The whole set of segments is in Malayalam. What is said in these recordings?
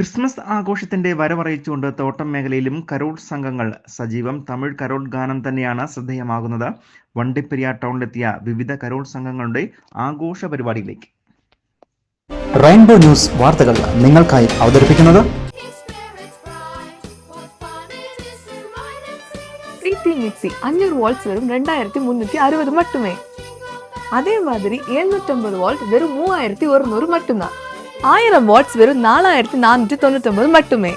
ക്രിസ്മസ് ആഘോഷത്തിന്റെ വരവറിയിച്ചുകൊണ്ട് തോട്ടം മേഖലയിലും കരോൾ സംഘങ്ങൾ സജീവം. തമിഴ് കരോൾ ഗാനം തന്നെയാണ് ശ്രദ്ധേയമാകുന്നത്. വണ്ടിപ്പെരിയാർ ടൗണിലെത്തിയ വിവിധ കരോൾ സംഘങ്ങളുടെ ആഘോഷ പരിപാടിയിലേക്ക്. റെയിൻബോ ന്യൂസ് വാർത്തകൾ നിങ്ങൾക്കായി അവതരിപ്പിക്കുന്നത് മിക്സി അഞ്ഞൂറ് വോൾട്സ് വെറും രണ്ടായിരത്തി മുന്നൂറ്റി അറുപത് മട്ടുമേ. അതേമാതിരി എഴുന്നൂറ്റമ്പത് വോൾട്ട് വെറും മൂവായിരത്തി ഒരുന്നൂറ് മട്ടുന്നാ. ஆயிரம் வாட்ஸ் வெறும் நாலாயிரத்தி நானூற்றி தொண்ணூத்தொன்பது மட்டுமே.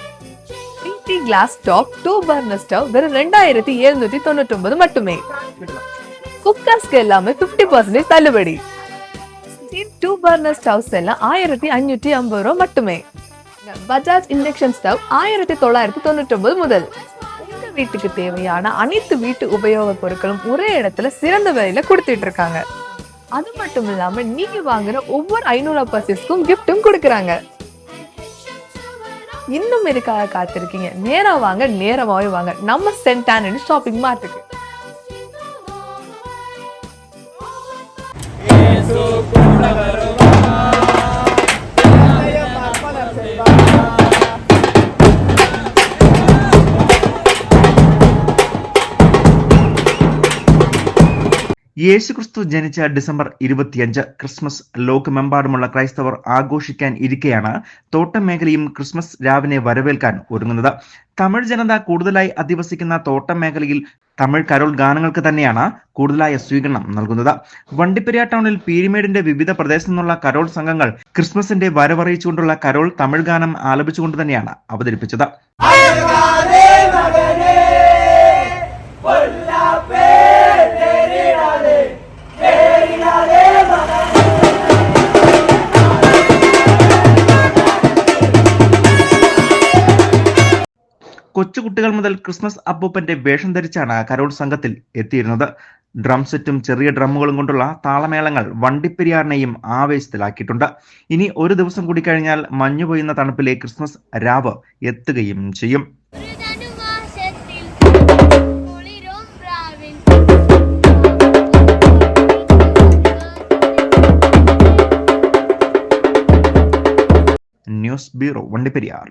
பிடி glass top two burner stove வெறும் ரெண்டாயிரத்தி எழுநூற்றி தொண்ணூத்தொன்பது மட்டுமே. குக்கர்ஸ்க்கு எல்லாமே ஃபிஃப்டி பர்சன்டேஜ் தள்ளுபடி. டூ பர்னர் ஸ்டவ்ஸ் எல்லாம் ஆயிரத்தி அஞ்சூற்றி ஐம்பது ரூபா மட்டுமே. பஜாஜ் இண்டக்ஷன் ஸ்டவ் ஆயிரத்தி தொள்ளாயிரத்தி தொண்ணூற்றொன்பது முதல். இந்த வீட்டுக்கு தேவையான அனைத்து வீட்டு உபயோக பொருட்களும் ஒரே இடத்துல சிறந்த விலையில கொடுத்துட்டு இருக்காங்க. அது மட்டும் இல்லாம நீங்க வாங்குற ஒவ்வொரு ஐநூறு பர்சேஸ்க்கும் கிஃப்ட்டும் கொடுக்கறாங்க. இன்னும் எதுக்காக காத்திருக்கீங்க? நேராக வாங்க நேரமாவே வாங்க. நம்ம சென்டான் ஷாப்பிங் மார்ட்டுக்கு യേശുക്രിസ്തു ജനിച്ച ഡിസംബർ ഇരുപത്തിയഞ്ച് ക്രിസ്മസ് ലോകമെമ്പാടുമുള്ള ക്രൈസ്തവർ ആഘോഷിക്കാൻ ഇരിക്കെയാണ് തോട്ടം മേഖലയും ക്രിസ്മസ് രാവിനെ വരവേൽക്കാൻ ഒരുങ്ങുന്നത്. തമിഴ് ജനത കൂടുതലായി അധിവസിക്കുന്ന തോട്ടം മേഖലയിൽ തമിഴ് കരോൾ ഗാനങ്ങൾക്ക് തന്നെയാണ് കൂടുതലായ സ്വീകരണം നൽകുന്നത്. വണ്ടിപ്പെരിയാർ ടൗണിൽ പീരിമേടിന്റെ വിവിധ പ്രദേശത്തു നിന്നുള്ള കരോൾ സംഘങ്ങൾ ക്രിസ്മസിന്റെ വരവറിയിച്ചുകൊണ്ടുള്ള കരോൾ തമിഴ് ഗാനം ആലപിച്ചുകൊണ്ട് തന്നെയാണ് അവതരിപ്പിച്ചത്. കൊച്ചുകുട്ടികൾ മുതൽ ക്രിസ്മസ് അപ്പൂപ്പന്റെ വേഷം ധരിച്ചാണ് കരോൾ സംഘത്തിൽ എത്തിയിരുന്നത്. ഡ്രം സെറ്റും ചെറിയ ഡ്രമ്മുകളും കൊണ്ടുള്ള താളമേളങ്ങൾ വണ്ടിപ്പെരിയാറിനെയും ആവേശത്തിലാക്കിയിട്ടുണ്ട്. ഇനി ഒരു ദിവസം കൂടി കഴിഞ്ഞാൽ മഞ്ഞു പൊയ്യുന്ന തണുപ്പിലെ ക്രിസ്മസ് രാവ് എത്തുകയും ചെയ്യും. News bureau Vandiperiyar.